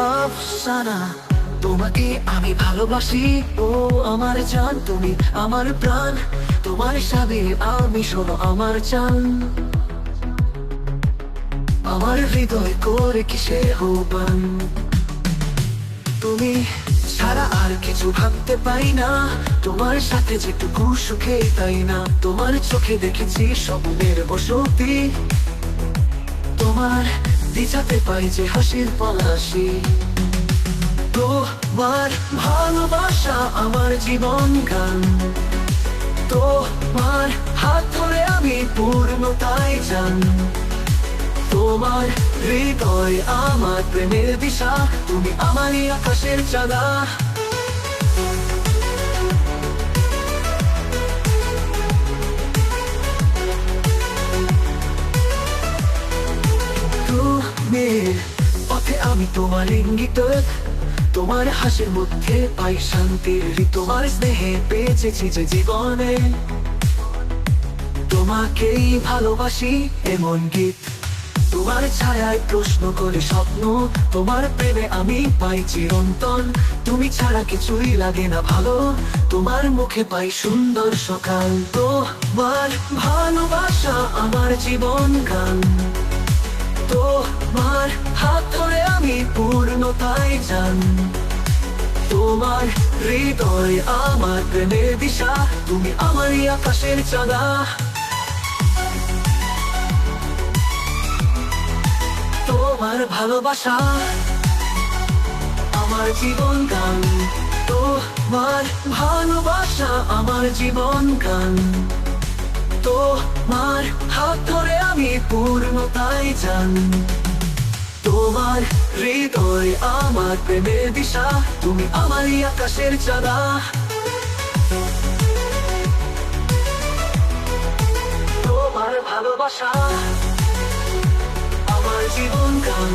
আফসানা, তোমাকে আমি ভালোবাসি। ও আমার জান, তুমি আমার প্রাণ। তোমার সাথে আমি শোনো আমার চান। আমার হৃদয় করে কিসে হবান তুমি ছাড়া আর কিছু ভাবতে পাই না। তোমার সাথে যেটুকু সুখে, তাই না? তোমার চোখে দেখেছি স্বপ্নের বসতি। তোমার দিশাতে পাই যে হাসির পলাশি। তোমার ভালোবাসা আমার জীবন গান। তোমার হাত ধরে আমি পূর্ণতায় যান তোমার হৃদয় আমার প্রেমের দিশা, তুমি আমারই আকাশের চাঁদা। পথে আমি তোমার ইঙ্গিত, তোমার হাসির মধ্যে পাই শান্তির তোমার স্নেহে বেঁচেছি যে জীবনে। তোমাকেই ভালোবাসি এমন গীত। তোমার ছায়ায় প্রশ্ন করে স্বপ্ন, তোমার প্রেমে আমি পাই চিরন্তন। তুমি ছাড়া কিছুই লাগে না ভালো, তোমার মুখে পাই সুন্দর সকাল। তোমার ভালোবাসা আমার জীবন গান পূর্ণতায় যান তোমার হৃদয় আমার প্রেমের দিশা, তুমি আমারই আকাশের চাঁদা। তোমার ভালোবাসা আমার জীবন গান। তোমার ভালোবাসা আমার জীবন গান। তোমার হাত ধরে আমি পূর্ণতায় যান তোমার হৃদয় আমার প্রেমের দিশা তুমি আমারই আকাশের চাঁদা। তোমার ভালোবাসা আমার জীবন গান।